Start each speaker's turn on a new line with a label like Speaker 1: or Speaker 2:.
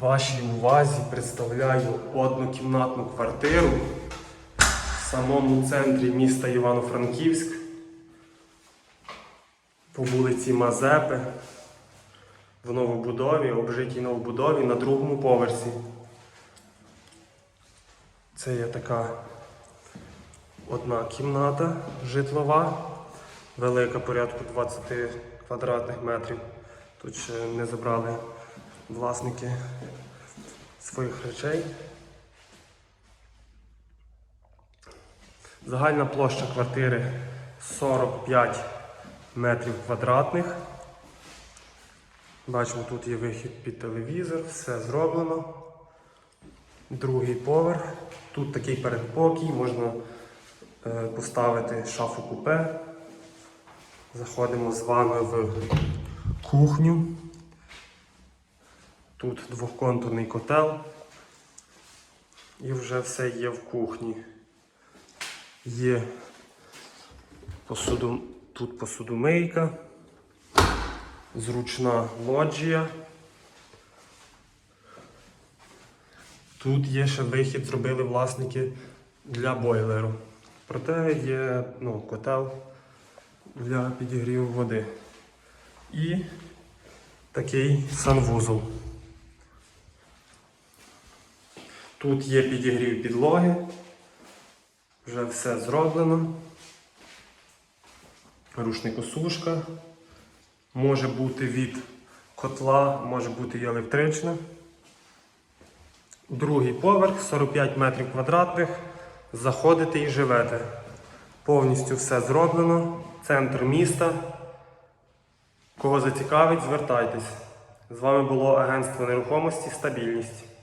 Speaker 1: Вашій увазі представляю однокімнатну квартиру в самому центрі міста Івано-Франківськ по вулиці Мазепи в новобудові, обжитій новобудові на другому поверсі. Це є така одна кімната житлова, велика порядку 20 квадратних метрів. Тут ще не забрали власники своїх речей. Загальна площа квартири 45 метрів квадратних. Бачимо, тут є вихід під телевізор, все зроблено. Другий поверх. Тут такий передпокій, можна е, поставити шафу купе. Заходимо з вами в кухню. Тут двохконтурний котел. І вже все є в кухні. Є посуду, тут посудомийка, зручна лоджія. Тут є ще вихід, зробили власники для бойлеру. Проте є ну, котел для підігріву води. І такий санвузол. Тут є підігрів підлоги. Вже все зроблено. Рушникосушка. Може бути від котла, може бути і електрична. Другий поверх, 45 метрів квадратних. Заходите і живете. Повністю все зроблено. Центр міста. Кого зацікавить, звертайтесь. З вами було агентство нерухомості Стабільність.